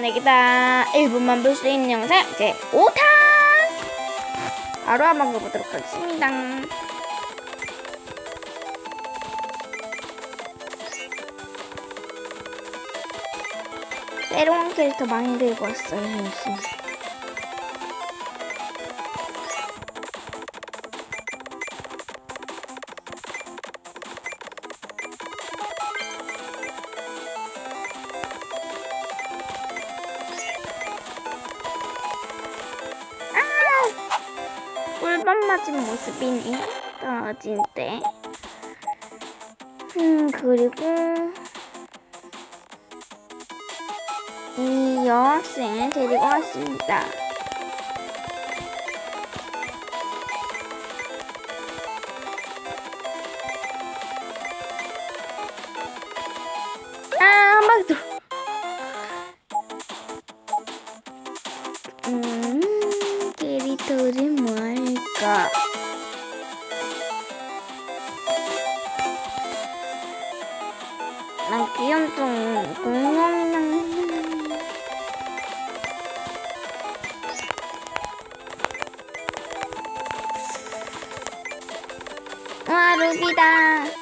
내기다. 1분만 볼 수 있는 영상 제 5탄! 바로 한번 가보도록 하겠습니다. 새로운 캐릭터 많이 들고 왔어요 아! 꿀밤 맞은 모습이네 떨어진 때. 음 그리고 이 여학생을 데리고 왔습니다. 아, 한 바퀴 더. 할까? 난 귀염둥 공룡이랑 와 루비다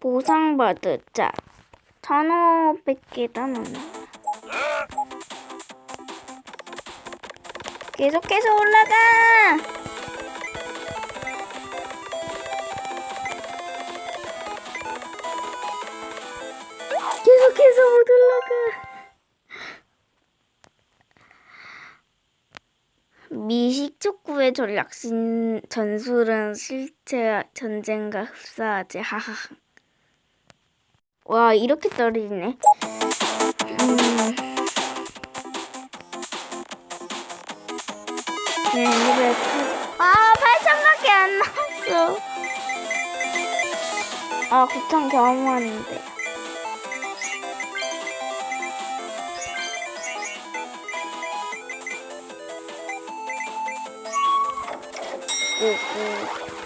보상받았자. 1500개 남았네 계속해서 올라가! 계속해서 못 올라가. 미식 촉구의 전략 신 전술은 실제 전쟁과 흡사하지. 하하 와 이렇게 떨어지네. 음. 네, 이거 아 8천밖에 안 나왔어. 아 9천 겨우 하는데. 오고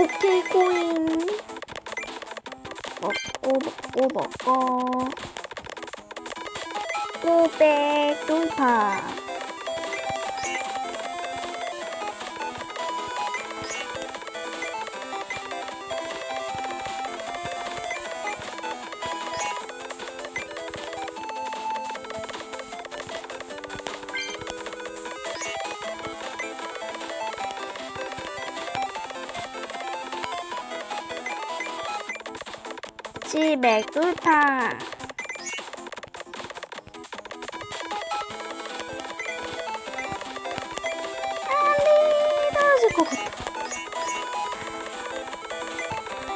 오케이 코인. 먹고 먹고 먹고. 꼬백 돌파 치백 돌파 안돼 떨어질 것 같아.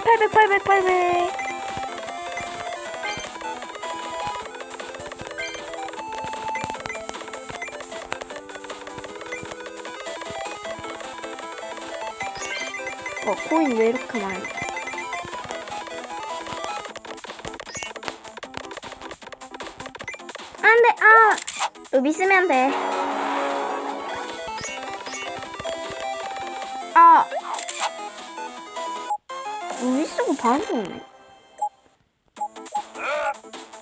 800 800 800 어, 코인 왜 이렇게 많이? 안 돼, 아! 루비 쓰면 돼. 아! 루비 쓰고 바로 오네.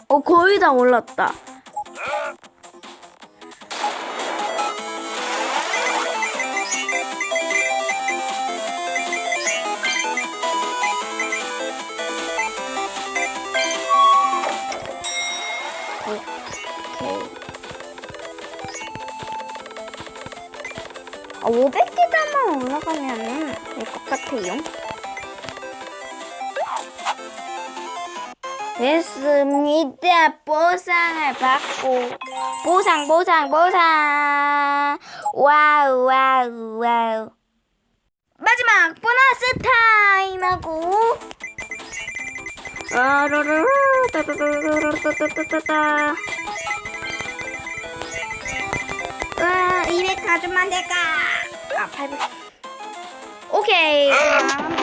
어, 거의 다 올랐다. 올라가면 될것 같아요. 됐습니다. 보상을 받고 보상 보상 보상 와우 와우 와우 마지막 보너스 타임 하고 아라라라 따따따따따따따따 와 200가 나 좀만 될까? 아, 800. 오케이. 아,